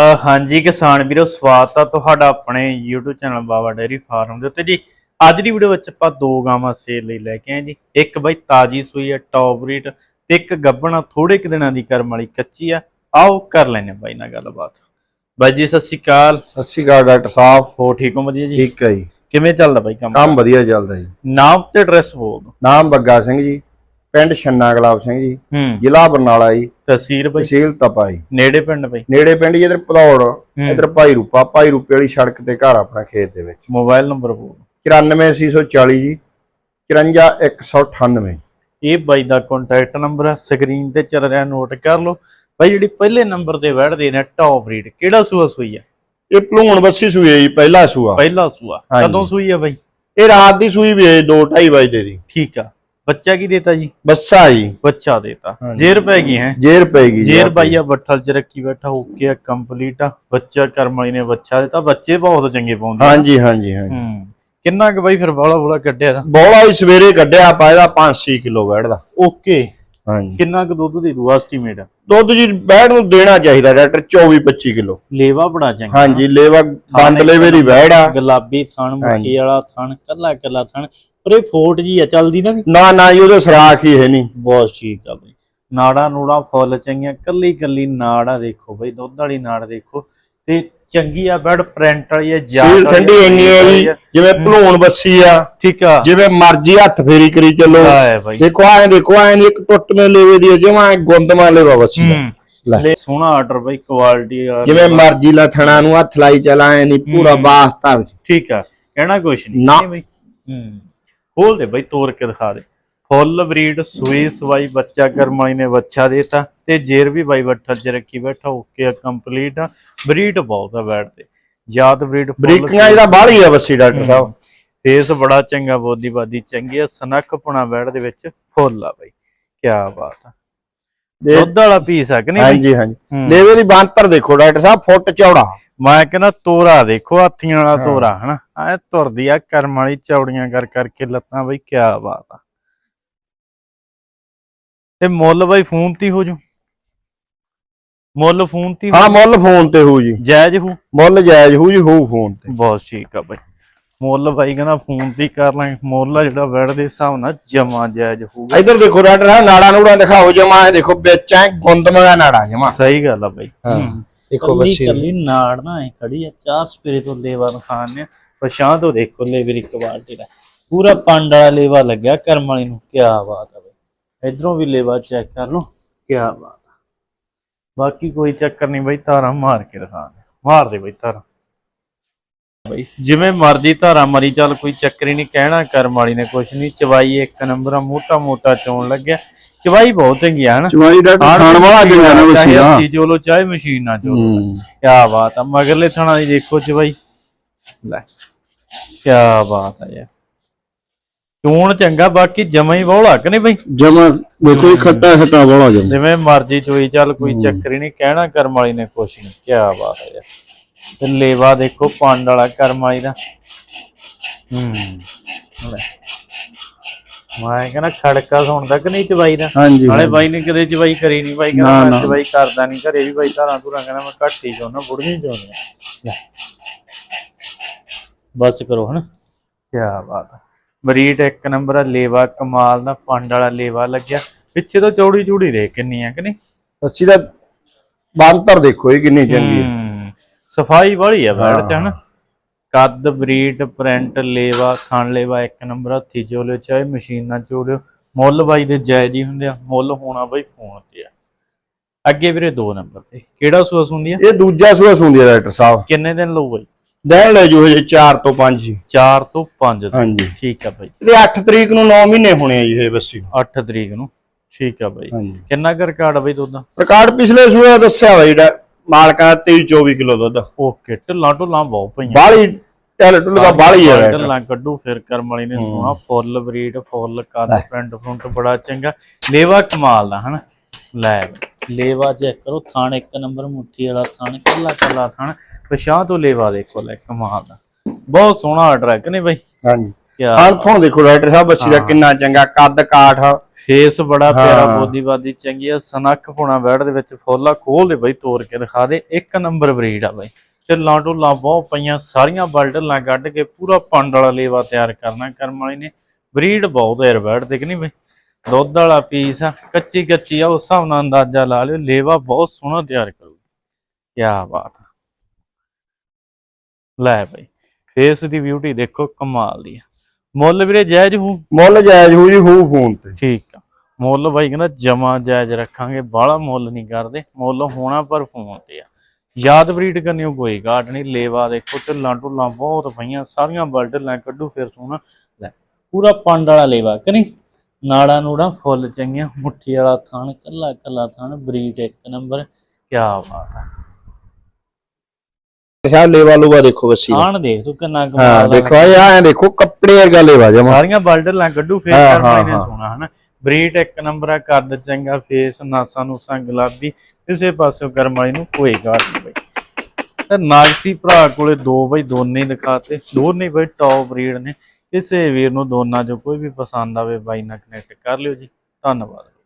ਹਾਂਜੀ ਕਿਸਾਨ ਵੀਰੋ ਸਵਾਗਤ ਆ ਤੁਹਾਡਾ ਆਪਣੇ YouTube channel Baba dairy farm ਦੇ ਉੱਤੇ। ਜੀ ਅੱਜ ਦੀ ਵੀਡੀਓ ਵਿੱਚ ਆਪਾਂ ਦੋ ਗਾਵਾਂ ਸੇਲ ਲਈ ਲੈ ਕੇ ਆਏ ਜੀ। ਇੱਕ ਬਈ ਤਾਜੀ ਸੂਈ ਹੈ ਟੌਪ ਰੇਟ ਤੇ ਇੱਕ ਗੱਬਣਾ ਥੋੜੇ ਕੁ ਦਿਨਾਂ ਦੀ ਕਰਮ ਵਾਲੀ ਕੱਚੀ ਆ। ਆਓ ਕਰ ਲੈਨੇ ਬਾਈ ਨਾਲ ਗੱਲਬਾਤ। ਬਾਈ ਜੀ ਸਤਿ ਸ਼੍ਰੀ ਅਕਾਲ। ਸਤਿ ਸ਼੍ਰੀ ਅਕਾਲ ਡਾਕਟਰ ਸਾਹਿਬ। ਹੋ ਠੀਕ ਹੋ? ਵਧੀਆ ਜੀ? ਠੀਕ ਹੈ ਜੀ। ਕਿਵੇਂ ਚੱਲਦਾ ਬਾਈ ਕੰਮ? ਕੰਮ ਵਧੀਆ ਚੱਲਦਾ ਜੀ। ਨਾਮ ਤੇ ਐਡਰੈਸ ਬੋਲ ਦਿਓ। ਨਾਮ ਬੱਗਾ ਸਿੰਘ ਜੀ। ਪਿੰਡ ਛੰਨਾ ਗੁਲਾਬ ਸਿੰਘ ਜੀ ਹੂੰ। ਜ਼ਿਲ੍ਹਾ ਬਰਨਾਲਾ ਜੀ। ਤਹਿਸੀਲ ਬਾਈ? ਤਹਿਸੀਲ ਤਪਾ ਜੀ। ਨੇੜੇ ਪਿੰਡ ਬਾਈ? ਨੇੜੇ ਪਿੰਡ ਜੀ ਇਧਰ ਭਦੌੜ ਇਧਰ ਭਾਈ ਰੂਪਾ। ਭਾਈ ਰੂਪੇ ਵਾਲੀ ਸੜਕ ਤੇ ਘਰ ਆਪਣਾ ਖੇਤ ਦੇ ਵਿੱਚ। ਮੋਬਾਈਲ ਨੰਬਰ ਬੋਲ। 94640 ਜੀ 54198 ਇਹ ਬਾਈ ਦਾ ਕੰਟੈਕਟ ਨੰਬਰ ਹੈ ਸਕਰੀਨ ਤੇ ਚੱਲ ਰਿਹਾ ਨੋਟ ਕਰ ਲਓ। ਬਾਈ ਜਿਹੜੀ ਪਹਿਲੇ ਨੰਬਰ ਤੇ ਵੜਦੇ ਨੇ ਟੌਪ ਰੇਟ ਕਿਹੜਾ ਸੂਆ ਸੂਈ ਆ? ਇਹ ਭਲੂਣ ਬੱਸੀ ਸੂਈ ਹੈ ਜੀ ਪਹਿਲਾ ਸੂਆ। ਪਹਿਲਾ ਸੂਆ। ਕਦੋਂ ਸੂਈ ਆ ਬਾਈ? ਇਹ ਰਾਤ ਦੀ ਸੂਈ ਵੀ ਹੈ 2:30 ਵਜੇ ਦੀ। ਠੀਕ ਆ। ਬੱਚਾ ਕੀ ਦੇਤਾ ਜੀ? ਬੱਸਾ ਜੀ। ਬੱਚਾ ਦੇਤਾ। ਜੇਰ ਪੈ ਗਈ ਹੈ? ਜੇਰ ਪੈਗੀ ਜੀ ਜੇਰ ਬਾਈ ਆ ਬੱਠਲ ਚ ਰੱਖੀ ਬੈਠਾ ਓਕੇ ਆ ਕੰਪਲੀਟ ਆ। ਬੱਚਾ ਕਰਮ ਵਾਲੀ ਨੇ ਬੱਚਾ ਦਿੱਤਾ। ਬੱਚੇ ਬਹੁਤ ਚੰਗੇ ਪਾਉਂਦੇ। ਹਾਂਜੀ ਹਾਂਜੀ ਹਾਂਜੀ। ਹੂੰ। ਕਿੰਨਾ ਕੁ ਬਾਈ ਫਿਰ ਬੋਲਾ ਬੋਲਾ ਕੱਢਿਆ ਦਾ ਬੋਲਾ ਹੀ ਸਵੇਰੇ ਕੱਢਿਆ ਆਪਾਂ ਇਹਦਾ 5-6 ਕਿਲੋ ਬੈਠਦਾ ਓਕੇ। ਹਾਂਜੀ। ਕਿੰਨਾ ਕੁ ਦੁੱਧ ਦੇ ਦੂ ਐਸਟੀਮੇਟ? ਦੁੱਧ ਜੀ ਬੈੜ ਨੂੰ ਦੇਣਾ ਚਾਹੀਦਾ ਡਾਕਟਰ 24-25 ਕਿਲੋ। ਲੇਵਾ ਬੜਾ ਚੰਗਾ। ਹਾਂਜੀ ਲੇਵਾ ਬੰਦ ਲੇਵੇ ਦੀ ਵੈੜ ਆ। ਗੁਲਾਬੀ ਥਣ ਮੁੱਠੀ ਵਾਲਾ ਥਣ ਕੱਲਾ ਕੱਲਾ ਥਣ। ਪਰ ਇਹ ਫੋਟ ਜੀ ਆ ਚੱਲਦੀ ਨਾ ਵੀ? ਨਾ ਨਾ ਜੀ ਉਹਦੇ ਸਰਾਖ ਹੀ ਹੈ ਨਹੀਂ। ਬਹੁਤ ਠੀਕ ਆ ਬਈ। ਨਾੜਾ ਨੂੜਾ ਫੁੱਲ ਚੰਗੀਆਂ ਕੱਲੀ ਕੱਲੀ ਨਾੜਾ ਦੇਖੋ ਬਈ ਦੁੱਧ ਵਾਲੀ ਨਾੜ ਦੇਖੋ। ਤੇ ਚੰਗੀ ਆ ਬੈਡ ਪ੍ਰਿੰਟ ਵਾਲੀ ਆ ਸੀਲ ਠੰਡੀ ਆ, ਇੰਨੀ ਵਾਲੀ ਜੀ ਆ। ਜਿਵੇਂ ਭਲੂਣ ਬੱਸੀ ਆ। ਠੀਕ ਆ। ਜਿਵੇਂ ਮਰਜ਼ੀ ਹੱਥ ਫੇਰੀ ਕਰੀ ਚੱਲੋ। ਬਾਈ। ਦੇਖੋ ਆਏ ਦੇਖੋ ਆਏ ਨੀ ਇੱਕ ਟੁੱਟਵੇਂ ਲੇਵੇ ਦੀ ਜਿਵੇਂ ਗੁੰਦਮਾ ਲੇਵਾ ਬੱਸੀ ਦਾ ਲੈ। ਲੈ ਸੋਹਣਾ ਆਰਡਰ ਬਈ ਕੁਆਲਿਟੀ ਵਾਲਾ ਜਿਵੇਂ ਮਰਜ਼ੀ ਲਥਣਾ ਨੂੰ ਹੱਥ ਲਾਈ ਚਲਾਏ ਨਹੀਂ ਪੂਰਾ ਬਾਸਤਾ ਵਿੱਚ। ਠੀਕ ਆ ਕਹਿਣਾ ਕੁਛ ਨਹੀਂ ਨਾ। ਨਹੀਂ ਬਈ। ਹੂੰ। ਖੋਲ ਦੇ ਬਈ ਤੋੜ ਕੇ ਦਿਖਾ ਦੇ। ਫੁੱਲ ਬਰੀਡ ਸੂਈ ਸਵਾਈ ਬੱਚਾ ਕਰਮਾਈ ਨੇ ਬੱਚਾ ਦੇਤਾ ਤੇ ਜੇਰ ਵੀ ਬਾਈ ਬੱਠਲ ਚ ਰੱਖੀ ਬੈਠਾ ਓਕੇ ਆ ਕੰਪਲੀਟ। ਆ ਬਰੀਡ ਬਹੁਤ ਆ ਬੈਠ ਤੇ। ਯਾਦ ਬਰੀਡ ਬਰੀਕੀਆਂ ਇਹਦਾ ਬਾਹਲੀ ਆ ਬੱਸੀ ਡਾਕਟਰ ਸਾਹਿਬ। ਫੇਸ ਬੜਾ ਚੰਗਾ ਬੋਦੀ ਬਾਦੀ ਚੰਗੀ ਆ ਸਨੱਖ ਪੁਣਾ ਬੈੜ ਦੇ ਵਿੱਚ ਫੁੱਲ ਆ ਬਈ। ਕੀ ਬਾਤ ਆ। ਦੁੱਧ ਵਾਲਾ ਪੀਸ ਆ ਕਿ ਨਹੀਂ? ਹਾਂਜੀ ਹਾਂਜੀ। ਲੇਵੇ ਦੀ ਬਾਂਤਰ ਦੇਖੋ ਡਾਕਟਰ ਸਾਹਿਬ ਫੁੱਟ ਚੌੜਾ। ਮੈਂ ਕਹਿੰਦਾ ਤੋਰਾ ਦੇਖੋ ਹਾਥੀਆਂ ਵਾਲਾ ਤੋਰਾ ਹਨਾ? ਐ ਤੁਰਦੀ ਆ ਕਰਮ ਵਾਲੀ ਚੌੜੀਆਂ ਕਰ ਕਰਕੇ ਲੱਤਾਂ ਬਈ ਕੀ ਬਾਤ ਆ। ਤੇ ਮੁੱਲ ਬਈ ਫੋਨ ਤੇ ਹੀ ਹੋ ਜੂ। ਮੁੱਲ ਫੋਨ ਤੇ ਹੀ ਹਾਂ ਹੋ ਮੁੱਲ ਫੋਨ ਤੇ ਹੋਊ ਜੀ। ਜਾਇਜ਼ ਹੋ? ਮੁੱਲ ਜਾਇਜ਼ ਹੋਊ ਜੀ ਹੋਊ ਫੋਨ ਤੇ। ਬਹੁਤ ਠੀਕ ਆ ਬਈ। ਮੁੱਲ ਬਾਈ ਕਹਿੰਦਾ ਫੋਨ ਤੇ ਹੀ ਕਰ ਲਾਂਗੇ। ਮੁੱਲ ਆ ਜਿਹੜਾ ਵੜ ਦੇ ਹਿਸਾਬ ਨਾਲ ਜਮਾ ਜਾਇਜ਼ ਹੋਊਗਾ। ਇੱਧਰ ਦੇਖੋ ਡਾਕਟਰ ਨਾੜਾ ਨੂੜਾ ਦਿਖਾਓ ਜਮਾ। ਇਹ ਦੇਖੋ ਵਿੱਚ ਐ ਗੁੰਦਮਾ ਦਾ ਨਾੜਾ ਜਮਾ। ਸਹੀ ਗੱਲ ਆ ਬਈ। ਹਾਂ। ਹੂੰ। ਦੇਖੋ ਬੱਸੀ ਕੱਲੀ ਨਾੜ ਨਾ ਐ ਖੜੀ ਆ ਚਾਰ ਸਪਰੇ ਤੋਂ ਲੇਵਾ ਖਾਨ ਨੇ ਪਛਾਂ ਤੋਂ ਦੇਖੋ ਲੇਵਰੀ ਕੁਆਲਿਟੀ ਦਾ। ਪੂਰਾ ਪੰਡ ਵਾਲਾ ਲੇਵਾ ਲੱਗਿਆ ਕਰਮ ਵਾਲੀ ਨੂੰ ਕੀ ਬਾਤ ਆ ਬਈ। ਇਧਰੋਂ ਵੀ ਲੇਵਾ ਚੈੱਕ ਕਰ ਲਓ ਕੀ ਬਾਤ ਬਾਕੀ ਕੋਈ ਚੱਕਰ ਨਹੀਂ ਬਈ ਧਾਰਾ ਮਾਰ ਕੇ ਦੇ। ਮਾਰ ਦੇ ਬਈ ਧਾਰਾ। ਬਈ ਜਿਵੇਂ ਮਰਜ਼ੀ ਧਾਰਾ ਮਰੀ ਚੱਲ ਕੋਈ ਚੱਕਰ ਹੀ ਨਹੀਂ ਕਹਿਣਾ ਕਰਮ ਵਾਲੀ ਨੇ ਕੁਛ ਨਹੀਂ। ਚਵਾਈ ਇੱਕ ਨੰਬਰ ਮੋਟਾ ਮੋਟਾ ਚੋਣ ਲੱਗਿਆ। ਚਵਾਈ ਬਹੁਤ ਚੰਗੀ ਆ ਹਨਾ। ਚਵਾਈ ਡਾਕਟਰ ਖਾਣ ਵਾਲਾ ਜਿੰਨਾ ਨਾ ਚਾਹੇ ਦਾ ਹੱਥੀਂ ਚੋਲੋ ਚਾਹੇ ਮਸ਼ੀਨ ਨਾਲ ਚੋਲੋ। ਹੂੰ। ਕਿਆ ਬਾਤ ਆ ਮਗਰਲੇ ਥਣਾ ਦੀ ਦੇਖੋ ਚ ਬਾਈ ਲੈ ਕਿਆ ਬਾਤ ਆ ਯਾਰ। ਚੋਣ ਚੰਗਾ ਬਾਕੀ ਜਮਾ ਹੀ ਬੋਲਾ ਕਿ ਨਹੀਂ ਬਈ? ਜਮਾ ਦੇਖੋ ਇਹ ਖੱਟਾ ਖੱਟਾ ਵਾਲਾ ਜਮਾ। ਜਿਵੇਂ ਮਰਜ਼ੀ ਚੋਈ ਚੱਲ ਕੋਈ ਚੱਕਰ ਹੀ ਨਹੀਂ ਕਹਿਣਾ ਕਰਮ ਵਾਲੀ ਨੇ ਕੁਛ ਨਹੀਂ ਕਿਆ ਬਾਤ ਆ ਯਾਰ। ਤੇ ਲੇਵਾ ਦੇਖੋ ਪੰਡ ਵਾਲਾ ਕਰਮ ਵਾਲੀ ਦਾ। ਹੂੰ। ਲੈ। ਮੈਂ ਕਹਿੰਦਾ ਖੜਕਾ ਸੁਣਦਾ ਕਿ ਨਹੀਂ ਚਵਾਈ ਦਾ? ਹਾਂਜੀ ਨਾਲੇ ਬਾਈ ਨੇ ਕਦੇ ਚਵਾਈ ਕਰੀ ਨਹੀਂ ਬਾਈ ਕਹਿੰਦਾ ਮੈਂ। ਚਵਾਈ ਕਰਦਾ ਨਹੀਂ ਘਰੇ ਵੀ ਬਾਈ ਧਾਰਾਂ ਧੁਰਾਂ ਕਹਿੰਦਾ ਮੈਂ ਘੱਟ ਹੀ ਚਾਹੁੰਦਾ ਬੁੜਨੀ ਲੈ। ਬਸ ਕਰੋ ਹਨਾ। ਕੀ ਬਾਤ ਆ। ਬਰੀਟ ਇੱਕ ਨੰਬਰ ਆ ਲੇਵਾ ਕਮਾਲ ਦਾ ਪੰਡ ਵਾਲਾ ਲੇਵਾ ਲੱਗਿਆ। ਪਿੱਛੇ ਤੋਂ ਚੌੜੀ ਚੂੜੀ ਦੇ ਕਿੰਨੀ ਆ ਕਿ ਨਹੀਂ? ਬੱਸੀ ਦਾ ਬਾਂਤਰ ਦੇਖੋ ਇਹ ਕਿੰਨੀ ਚੰਗੀ ਹੈ ਹੂੰ ਸਫ਼ਾਈ ਵਾਲੀ ਆ ਬੈੜ ਚ ਹਨਾ। ਕੱਦ ਬਰੀਟ ਪ੍ਰਿੰਟ ਲੇਵਾ ਖਾਣ ਲੇਵਾ ਇੱਕ ਨੰਬਰ ਹੱਥੀ ਚੋਲਿਓ ਚਾਹੇ ਮਸ਼ੀਨ ਚੋਲਿਓ ਮੁੱਲ ਬਾਈ ਦੇ ਜਾਇਜ਼ ਹੀ ਹੁੰਦੇ ਆ ਮੁੱਲ ਹੋਣਾ ਬਾਈ ਫੋਨ ਤੇ ਆ। ਅੱਗੇ ਵੀਰੇ ਦੋ ਨੰਬਰ ਤੇ। ਕਿਹੜਾ ਸੂਸ ਹੁੰਦੀ ਆ? ਇਹ ਦੂਜਾ ਸੂਆ ਸੁੰਦੀ ਹੈ ਡਾਕਟਰ ਸਾਹਿਬ। ਕਿੰਨੇ ਦਿਨ ਲਊ ਬਾਈ? ਦੇਣ ਲੈ ਜੋ ਹਜੇ 4 ਤੋਂ 5 ਜੀ 4 ਤੋਂ 5 ਦਿਨ। ਹਾਂਜੀ। ਠੀਕ ਆ ਬਾਈ। ਇਹਦੇ 8 ਤਰੀਕ ਨੂੰ 9 ਮਹੀਨੇ ਹੋਣੇ ਆ ਜੀ ਇਹ ਬੱਸੀ 8 ਤਰੀਕ ਨੂੰ। ਠੀਕ ਆ ਬਾਈ। ਕਿੰਨਾ ਕੁ ਰਿਕਾਰਡ ਆ ਬਾਈ ਦੁੱਧ ਦਾ? ਰਿਕਾਰਡ ਪਿਛਲੇ ਸੂਆ ਦੱਸਿਆ ਵਾ ਜਿਹੜਾ ਮਾਲਕਾਂ ਦਾ 23 24 ਕਿਲੋ ਦੁੱਧ। ਓਕੇ ਢਿੱਲਾਂ ਢੁੱਲਾਂ ਬਹੁਤ ਪਈਆਂ। ਬਾਹਲੀ ਟੈਲ ਟੁੱਲ ਦਾ ਬਾਹਲੀ ਹੈ। ਢਿੱਲਾਂ ਕੱਢੂ ਫਿਰ ਕਰਮ ਵਾਲੀ ਨੇ ਸੋਹਣਾ ਫੁੱਲ ਬਰੀਡ ਫੁੱਲ ਕੱਦ ਪ੍ਰਿੰਟ ਫਰੰਟ ਬੜਾ ਚੰਗਾ। ਲੇਵਾ ਕਮਾਲ ਦਾ ਹਨਾ? ਲੈ ਲੇਵਾ ਚੈੱਕ ਕਰੋ ਥਾਣ ਇੱਕ ਨੰਬਰ ਮੁੱਠੀ ਵਾਲਾ ਥਾਣ ਕੱਲਾ ਕੱਲਾ ਥਾਣ। ਪਛਾਂ ਤੋਂ ਲੇਵਾ ਦੇਖੋ ਲੈ ਕਮਾਲ ਦਾ ਬਹੁਤ ਸੋਹਣਾ ਆਰਡਰ ਹੈ ਕਿ ਨਹੀਂ ਬਾਈ ਹਾਂਜੀ ਹਾਂ ਤੋਂ ਦੇਖੋ ਡਾਕਟਰ ਸਾਹਿਬ ਬੱਸੀ ਦਾ ਕਿੰਨਾ ਚੰਗਾ ਕੱਦ ਕਾਠ ਫੇਸ ਬੜਾ ਪਿਆਰਾ ਹਾਂ। ਬੋਦੀ ਬਾਦੀ ਚੰਗੀ ਆ ਸਨੱਖ ਪੁਣਾ ਬੈੜ ਦੇ ਵਿੱਚ ਫੋਲਾ ਖੋਲ ਦੇ ਬਈ ਤੋੜ ਕੇ ਦਿਖਾ ਦੇ ਇੱਕ ਨੰਬਰ ਬਰੀਡ ਆ ਬਈ। ਢਿੱਲਾਂ ਢੁੱਲਾਂ ਬਹੁਤ ਪਈਆਂ ਸਾਰੀਆਂ ਬਲਡਲਾਂ ਕੱਢ ਕੇ ਪੂਰਾ ਪੰਡ ਵਾਲਾ ਲੇਵਾ ਤਿਆਰ ਕਰਨਾ ਕਰਮ ਵਾਲੀ ਨੇ। ਬਰੀਡ ਬਹੁਤ ਹੈ ਬੈੜ ਦੇ ਕਿ ਨਹੀਂ ਬਈ? ਦੁੱਧ ਵਾਲਾ ਪੀਸ ਆ ਕੱਚੀ ਕੱਚੀ ਆ ਉਸ ਹਿਸਾਬ ਨਾਲ ਅੰਦਾਜ਼ਾ ਲਾ ਲਿਓ ਲੇਵਾ ਬਹੁਤ ਸੋਹਣਾ ਤਿਆਰ ਕਰੂ। ਕੀ ਬਾਤ। ਲੈ ਬਈ ਫੇਸ ਦੀ ਬਿਊਟੀ ਦੇਖੋ ਕਮਾਲ ਦੀ ਆ। ਮੁੱਲ ਵੀਰੇ ਜਾਇਜ਼ ਹੂ ਮੁੱਲ ਜਾਇਜ਼ ਹੋ ਜੀ ਹੋਊ ਫੋਨ ਤੇ। ਠੀਕ। ਮੁੱਲ ਬਾਈ ਕਹਿੰਦਾ ਜਮਾ ਜਾਇਜ਼ ਰੱਖਾਂਗੇ ਬਾਹਲਾ ਮੁੱਲ ਨਹੀਂ ਕਰਦੇ ਮੁੱਲ ਹੋਣਾ ਪਰ ਫੋਨ ਤੇ ਆ। ਯਾਦ ਬਰੀਡ ਕਰਨੀ ਕੋਈ ਘਾਟ ਨਹੀਂ ਲੇਵਾ ਦੇਖੋ ਢਿੱਲਾਂ ਢੁੱਲਾਂ ਬਹੁਤ ਪਈਆਂ ਸਾਰੀਆਂ ਬਲਡਲਾਂ ਕੱਢੂ ਫਿਰ ਸੋਹਣਾ ਲੈ। ਪੂਰਾ ਪੰਡ ਵਾਲਾ ਲੇਵਾ ਕਿ ਨਹੀਂ? ਨਾੜਾ ਨੂੜਾ ਫੁੱਲ ਚੰਗੀਆਂ ਮੁੱਠੀ ਵਾਲਾ ਥਣ ਕੱਲਾ ਕੱਲਾ ਥਣ ਬਰੀਡ ਇੱਕ ਨੰਬਰ ਕੀ ਬਾਤ ਆ। ਸ਼ਾਹ ਲੇਵਾ ਲੂਵਾ ਦੇਖੋ ਬੱਸੀ। ਥਣ ਦੇਖ ਤੂੰ ਕਿੰਨਾ ਹਾਂ ਕਮਾਲ ਦੇਖੋ ਆ ਐ ਦੇਖੋ ਕੱਪੜੇ ਵਰਗਾ ਲੇਵਾ ਜਮਾ। ਸਾਰੀਆਂ ਬਲਡਲਾਂ ਕੱਢੂ ਫੇਰ ਹਾਂ, ਕਰਮਾਈ ਨੇ ਹਾਂ, ਸੋਣਾ ਹਨਾ? ਬਰੀਡ ਇੱਕ ਨੰਬਰ ਆ, ਕੱਦ ਚੰਗਾ ਫੇਸ ਨਾਸਾਂ ਨੂਸਾਂ ਗੁਲਾਬੀ ਕਿਸੇ ਪਾਸੇ ਕਰਮ ਵਾਲੀ ਨੂੰ ਕੋਈ ਗਾਲ ਨਹੀਂ ਬਈ। ਤੇ ਨਾਗਸੀ ਭਰਾ ਕੋਲੇ ਦੋ ਬਈ, ਦੋਨੇ ਦਿਖਾਤੇ, ਦੋਨੇ ਬਈ ਟੌਪ ਬਰੀਡ ਨੇ। ਕਿਸੇ ਵੀਰ ਨੂੰ ਦੋਨਾਂ ਚੋਂ ਕੋਈ ਵੀ ਪਸੰਦ ਆਵੇ, ਬਾਈ ਨਾਲ ਕਨੈਕਟ ਕਰ ਲਿਓ ਜੀ। ਧੰਨਵਾਦ।